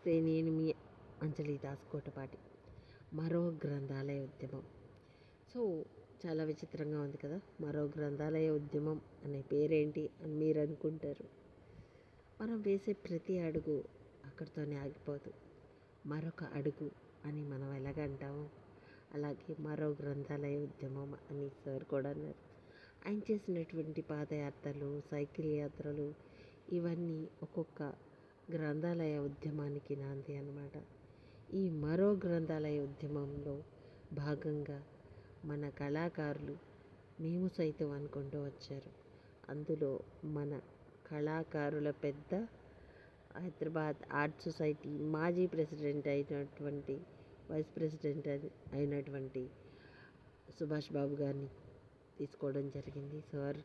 నమస్తే నేను మీ అంజలి దాస్ కోటపాటి. మరో గ్రంథాలయ ఉద్యమం. సో చాలా విచిత్రంగా ఉంది కదా? మరో గ్రంథాలయ ఉద్యమం అనే పేరేంటి అని మీరు అనుకుంటారు మనం వేసే ప్రతి అడుగు అక్కడితోనే ఆగిపోదు. మరొక అడుగు అని మనం ఎలాగ అంటాము? అలాగే మరో గ్రంథాలయ ఉద్యమం అని సార్ కూడా అన్నారు. ఆయన చేసినటువంటి పాదయాత్రలు సైకిల్ యాత్రలు ఇవన్నీ ఒక్కొక్క గ్రంథాలయ ఉద్యమానికి నాంది అన్నమాట. ఈ మరో గ్రంథాలయ ఉద్యమంలో భాగంగా మన కళాకారులు మేము సైతం అనుకుంటూ వచ్చారు. అందులో మన కళాకారుల పెద్ద హైదరాబాద్ ఆర్ట్ సొసైటీ మాజీ ప్రెసిడెంట్ అయినటువంటి వైస్ ప్రెసిడెంట్ అయినటువంటి సుభాష్ బాబు గారిని తీసుకోవడం జరిగింది. సార్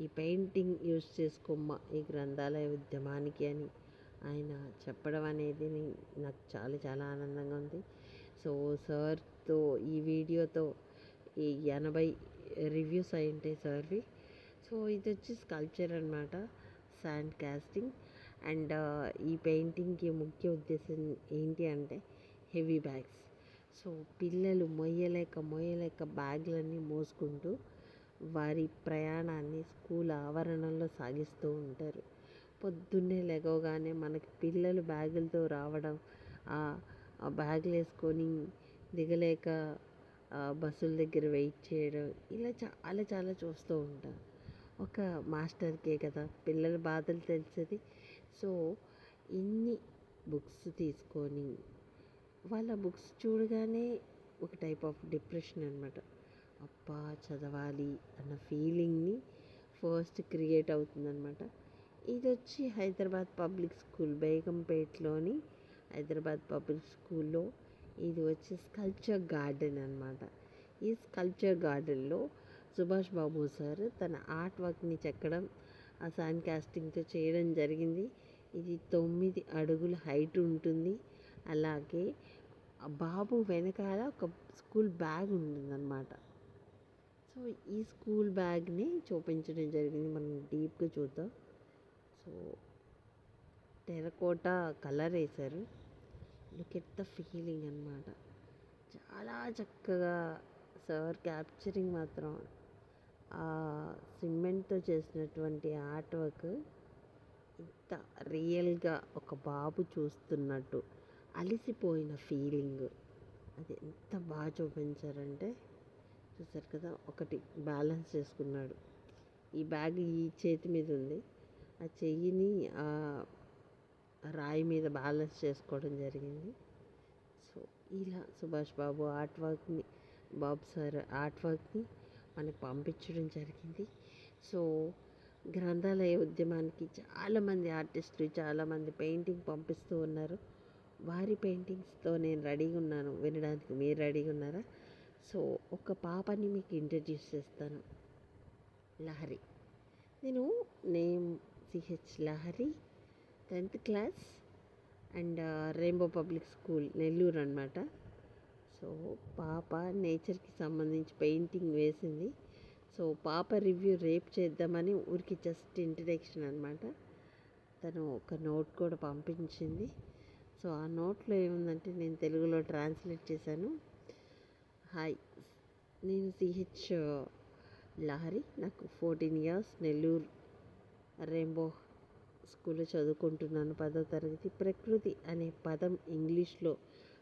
ఈ పెయింటింగ్ యూజ్ చేసుకోమ్మ ఈ గ్రంథాలయ ఉద్యమానికి అని ఆయన చెప్పడం అనేది నాకు చాలా చాలా ఆనందంగా ఉంది. సో సార్తో ఈ వీడియోతో ఈ ఎనభై రివ్యూస్ అయి ఉంటాయి సార్వి. సో ఇది వచ్చి స్కల్ప్చర్ అనమాట శాండ్ కాస్టింగ్. అండ్ ఈ పెయింటింగ్కి ముఖ్య ఉద్దేశం ఏంటి అంటే హెవీ బ్యాగ్స్. సో పిల్లలు మొయ్యలేక మొయ్యలేక బ్యాగ్లన్నీ మోసుకుంటూ వారి ప్రయాణాన్ని స్కూల్ ఆవరణలో సాగిస్తూ ఉంటారు. పొద్దున్నే లెగవగానే మనకి పిల్లలు బ్యాగులతో రావడం ఆ బ్యాగులు వేసుకొని దిగలేక బస్సుల దగ్గర వెయిట్ చేయడం ఇలా చాలా చాలా చూస్తూ ఉంటాం. ఒక మాస్టర్కే కదా పిల్లల బాధలు తెలిసేది. సో ఇన్ని బుక్స్ తీసుకొని వాళ్ళ బుక్స్ చూడగానే ఒక టైప్ ఆఫ్ డిప్రెషన్ అనమాట అబ్బా చదవాలి అన్న ఫీలింగ్ని ఫస్ట్ క్రియేట్ అవుతుందన్నమాట. ఇది వచ్చి హైదరాబాద్ పబ్లిక్ స్కూల్ బేగంపేటలోని హైదరాబాద్ పబ్లిక్ స్కూల్లో. ఇది వచ్చి స్కల్చర్ గార్డెన్ అనమాట ఈ స్కల్చర్ గార్డెన్లో సుభాష్ బాబు సార్ తన ఆర్ట్ వర్క్ని చెక్కడం ఆ సాన్ కాస్టింగ్తో చేయడం జరిగింది. ఇది తొమ్మిది అడుగుల హైట్ ఉంటుంది. అలాగే బాబు వెనకాల ఒక స్కూల్ బ్యాగ్ ఉంటుందన్నమాట. సో ఈ స్కూల్ బ్యాగ్ని చూపించడం జరిగింది. మనం డీప్గా చూద్దాం. సో టెరకోట కలర్ వేశారు. లుక్ ఎట్ ద ఫీలింగ్ అనమాట చాలా చక్కగా సార్ క్యాప్చరింగ్ మాత్రం ఆ సిమెంట్తో చేసినటువంటి ఆర్ట్ వర్క్ ఇంత రియల్గా ఒక బాబు చూస్తున్నట్టు అలిసిపోయిన ఫీలింగ్ అది ఎంత బాగా చూపించారంటే చూసారు కదా ఒకటి బ్యాలెన్స్ చేసుకున్నాడు. ఈ బ్యాగ్ ఈ చేతి మీద ఉంది. ఆ చెయ్యిని ఆ రాయి మీద బ్యాలెన్స్ చేసుకోవడం జరిగింది. సో ఇలా సుభాష్ బాబు ఆర్ట్ వర్క్ని బాబు సార్ ఆర్ట్ వర్క్ని మనకు పంపించడం జరిగింది. సో గ్రంథాలయ ఉద్యమానికి చాలామంది ఆర్టిస్టులు చాలామంది పెయింటింగ్ పంపిస్తూ ఉన్నారు. వారి పెయింటింగ్స్తో నేను రెడీగా ఉన్నాను. వినడానికి మీరు రెడీగా ఉన్నారా? సో ఒక పాపని మీకు ఇంట్రడ్యూస్ చేస్తాను. లహరి. నేను name CH Lahari tenth class and rainbow public school Nellore అనమాట సో పాప నేచర్కి సంబంధించి పెయింటింగ్ వేసింది. సో పాప రివ్యూ రేపు చేద్దామని ఊరికి జస్ట్ ఇంట్రడక్షన్ అనమాట తను ఒక నోట్ కూడా పంపించింది. సో ఆ నోట్లో ఏముందంటే నేను తెలుగులో ట్రాన్స్లేట్ చేశాను. హాయ్ నేను సిహెచ్ లహరి నాకు ఫోర్టీన్ ఇయర్స్ నెల్లూరు. రెయిన్బో స్కూల్లో చదువుకుంటున్నాను పదో తరగతి. ప్రకృతి అనే పదం ఇంగ్లీష్లో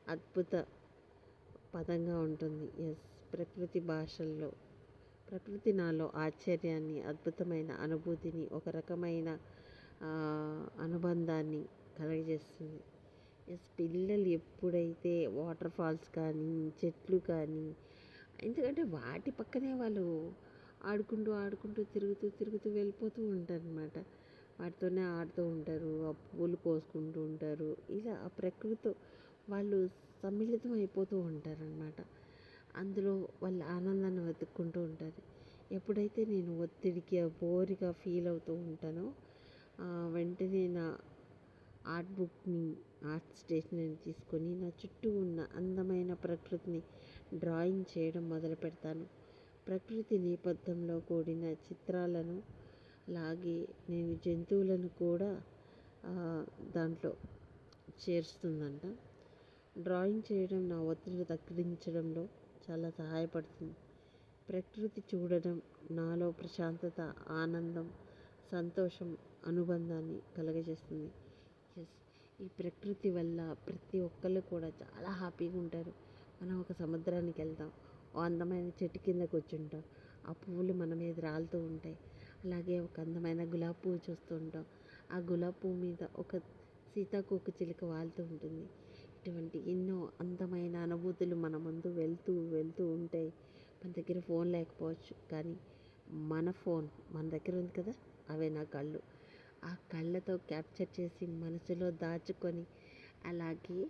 అద్భుత పదంగా ఉంటుంది. ఎస్ ప్రకృతి భాషల్లో ప్రకృతి నాలో ఆశ్చర్యాన్ని అద్భుతమైన అనుభూతిని ఒక రకమైన అనుబంధాన్ని కలగజేస్తుంది. ఎస్ పిల్లలు ఎప్పుడైతే వాటర్ ఫాల్స్ కానీ చెట్లు కానీ ఎందుకంటే వాటి పక్కనే వాళ్ళు ఆడుకుంటూ ఆడుకుంటూ తిరుగుతూ తిరుగుతూ వెళ్ళిపోతూ ఉంటారు అనమాట వాటితోనే ఆడుతూ ఉంటారు ఆ పూలు కోసుకుంటూ ఉంటారు. ఇలా ఆ ప్రకృతితో వాళ్ళు సమ్మిళితం అయిపోతూ ఉంటారనమాట అందులో వాళ్ళ ఆనందాన్ని వెతుక్కుంటూ ఉంటారు. ఎప్పుడైతే నేను ఒత్తిడికి బోరిగా ఫీల్ అవుతూ ఉంటానో వెంటనే నా ఆర్ట్ బుక్ని ఆర్ట్ స్టేషనరీని తీసుకొని నా చుట్టూ ఉన్న అందమైన ప్రకృతిని డ్రాయింగ్ చేయడం మొదలు పెడతాను ప్రకృతి నేపథ్యంలో కూడిన చిత్రాలను లాగే నేను జంతువులను కూడా దాంట్లో చేరుస్తుందంట. డ్రాయింగ్ చేయడం నా ఒత్తిడి తగ్గించడంలో చాలా సహాయపడుతుంది. ప్రకృతి చూడడం నాలో ప్రశాంతత ఆనందం సంతోషం అనుబంధాన్ని కలగజేస్తుంది. ఎస్ ఈ ప్రకృతి వల్ల ప్రతి ఒక్కళ్ళు కూడా చాలా హ్యాపీగా ఉంటారు. మనం ఒక సముద్రానికి వెళ్తాం ఓ అందమైన చెట్టు కింద కూర్చుంటాం. ఆ పువ్వులు మన మీద రాలుతూ ఉంటాయి. అలాగే ఒక అందమైన గులాబీ పువ్వు చూస్తూ ఉంటాం. ఆ గులాబీ పువ్వు మీద ఒక సీతాకోక చిలుక వాలుతూ ఉంటుంది. ఇటువంటి ఎన్నో అందమైన అనుభూతులు మన ముందు వెళ్తూ వెళ్తూ ఉంటాయి. మన దగ్గర ఫోన్ లేకపోవచ్చు కానీ మన ఫోన్ మన దగ్గర ఉంది కదా అవే నా కళ్ళు. ఆ కళ్ళతో క్యాప్చర్ చేసి మనసులో దాచుకొని అలాగే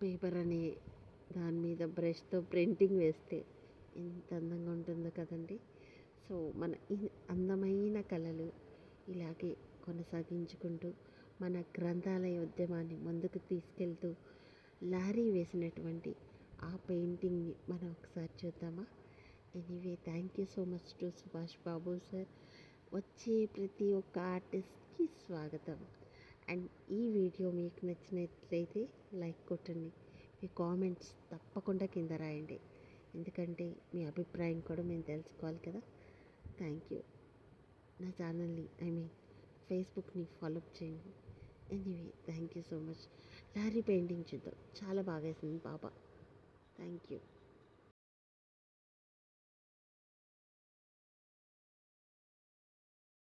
పేపర్ అనే దాని మీద బ్రష్తో ప్రింటింగ్ వేస్తే ఎంత అందంగా ఉంటుందో కదండి. సో మన అందమైన కళలు ఇలాగే కొనసాగించుకుంటూ మన గ్రంథాలయ ఉద్యమాన్ని ముందుకు తీసుకెళ్తూ లారీ వేసినటువంటి ఆ పెయింటింగ్ని మనం ఒకసారి చూద్దామా? Anyway thank you so much to Subhash Babu sir. వచ్చే ప్రతి ఒక్క ఆర్టిస్ట్కి స్వాగతం. అండ్ ఈ వీడియో మీకు నచ్చినట్లయితే లైక్ కొట్టండి. మీ కామెంట్స్ తప్పకుండా కింద రాయండి. ఎందుకంటే మీ అభిప్రాయం కూడా మేము తెలుసుకోవాలి కదా. Thank you. నా ఛానల్ని ఐ మీన్ ఫేస్బుక్ని ఫాలోఅప్ చేయండి. Anyway thank you so much lorry painting చూద్దాం. చాలా బాగా వేసింది పాప థ్యాంక్ యూ